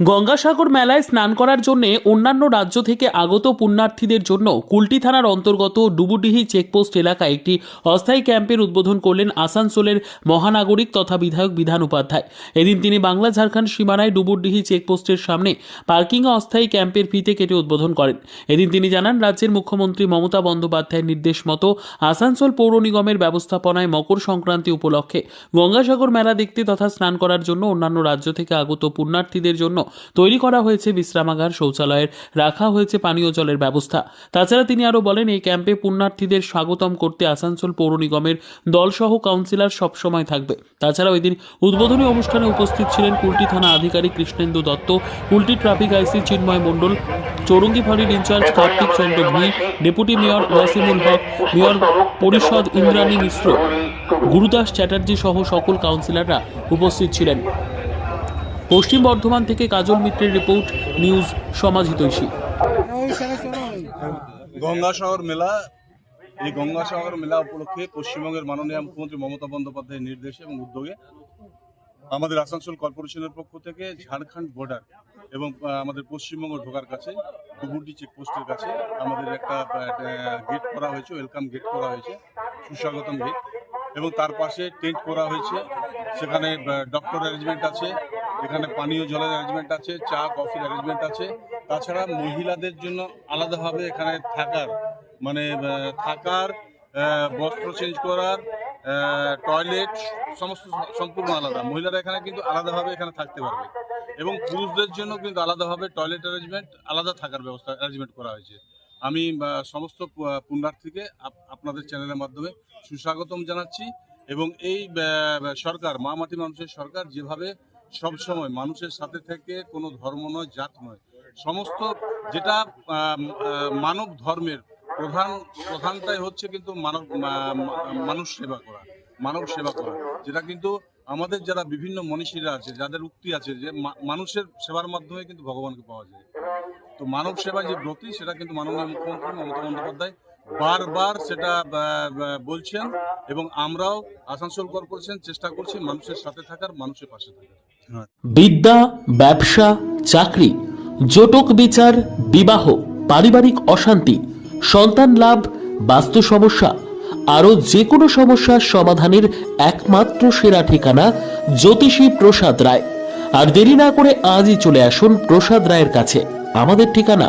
গঙ্গাসাগর মেলায় স্নান করার জন্য অন্যান্য রাজ্য থেকে আগত পুণ্যার্থীদের জন্য কুলটি থানার অন্তর্গত ডুবুডিহি চেকপোস্ট এলাকায় একটি অস্থায়ী ক্যাম্পের উদ্বোধন করলেন আসানসোলের মহানাগরিক তথা বিধায়ক বিধান উপাধ্যায়। এদিন তিনি বাংলা ঝাড়খণ্ড সীমানায় ডুবুডিহি চেকপোস্টের সামনে পার্কিং অস্থায়ী ক্যাম্পের ফিতে কেটে উদ্বোধন করেন। এদিন তিনি জানান, রাজ্যের মুখ্যমন্ত্রী মমতা বন্দ্যোপাধ্যায়ের নির্দেশ মতো আসানসোল পৌর নিগমের ব্যবস্থাপনায় মকর সংক্রান্তি উপলক্ষে গঙ্গাসাগর মেলা দেখতে তথা স্নান করার জন্য অন্যান্য রাজ্য থেকে আগত পুণ্যার্থীদের জন্য তৈরি করা হয়েছে বিশ্রামাগার, শৌচালয়ের, রাখা হয়েছে পানীয় জলের ব্যবস্থা। তাছাড়া তিনি আরও বলেন, এই ক্যাম্পে পুণ্যার্থীদের স্বাগতম করতে আসানসোল পৌর নিগমের দলসহ কাউন্সিলর সবসময় থাকবে। তাছাড়া ওই দিন উদ্বোধনী অনুষ্ঠানে উপস্থিত ছিলেন কুলটি থানা আধিকারিক কৃষ্ণেন্দু দত্ত, কুলটি ট্রাফিক আইসি চিন্ময় মণ্ডল, চৌরঙ্গি ফাঁড়ির incharge Kartik Chandra Bhuin deputy mayor Wasimul Haque, mayor পরিষদ ইন্দ্রাণী মিশ্র, গুরুদাস চ্যাটার্জি সহ সকল কাউন্সিলররা উপস্থিত ছিলেন। পশ্চিম বর্ধমান থেকে কাজল মিত্রের রিপোর্ট, নিউজ সমাজ হিতৈষী গঙ্গাসাগর মেলা, এই গঙ্গাসাগর মেলা উপলক্ষে পশ্চিমবঙ্গের মাননীয় মুখ্যমন্ত্রী মমতা বন্দ্যোপাধ্যায়ের নির্দেশে এবং উদ্যোগে আমাদের আসানসোল কর্পোরেশনের পক্ষ থেকে ঝাড়খণ্ড বর্ডার এবং আমাদের পশ্চিমবঙ্গ ঢোকার কাছে ডুবুরডি চেকপোস্টের কাছে আমাদের একটা গেট করা হয়েছে ওয়েলকাম গেট করা হয়েছে, সুস্বাগতম গেট এবং তার পাশে টেন্ট করা হয়েছে, সেখানে ডক্টর অ্যারেঞ্জমেন্ট আছে এখানে পানীয় জলের অ্যারেঞ্জমেন্ট আছে, চা কফির অ্যারেঞ্জমেন্ট আছে। তাছাড়া মহিলাদের জন্য আলাদাভাবে এখানে থাকার মানে থাকার বস্ত্র চেঞ্জ করার টয়লেট সমস্ত সম্পূর্ণ আলাদা। মহিলারা এখানে কিন্তু আলাদাভাবে এখানে থাকতে পারবে। এবং পুরুষদের জন্য কিন্তু আলাদাভাবে টয়লেট অ্যারেঞ্জমেন্ট আলাদা থাকার ব্যবস্থা অ্যারেঞ্জমেন্ট করা হয়েছে। আমি সমস্ত পুণ্যার্থীকে আপ- আপনাদের চ্যানেলের মাধ্যমে সুস্বাগতম জানাচ্ছি। এবং এই সরকার মা মাটি মানুষের সরকার যেভাবে সব সময়। মানুষের সাথে থেকে কোনো ধর্ম নয়, জাত নয়। সমস্ত যেটা মানব ধর্মের প্রধান, প্রধানটাই হচ্ছে কিন্তু মানব মানুষ সেবা করা, মানব সেবা করা। যেটা কিন্তু আমাদের যারা বিভিন্ন মনীষীরা আছে, যাদের উক্তি আছে যে মানুষের সেবার মাধ্যমে কিন্তু ভগবানকে পাওয়া যায়। তো মানব সেবা যে ব্রতী, সেটা কিন্তু মাননীয় মুখ্যমন্ত্রী মমতা বন্দ্যোপাধ্যায় বারবার সেটা বলছেন এবং আমরাও আসানসোল কর্পোরেশন চেষ্টা করছি মানুষের সাথে থাকার, মানুষের পাশে থাকার। বিদ্যা, ব্যবসা, চাকরি, জটক বিচার, বিবাহ, পারিবারিক অশান্তি, সন্তান লাভ, বাস্তু সমস্যা, আরও যে কোনো সমস্যার সমাধানের একমাত্র সেরা ঠিকানা জ্যোতিষী প্রসাদ রায়। আর দেরি না করে আজই চলে আসুন প্রসাদ রায়ের কাছে। আমাদের ঠিকানা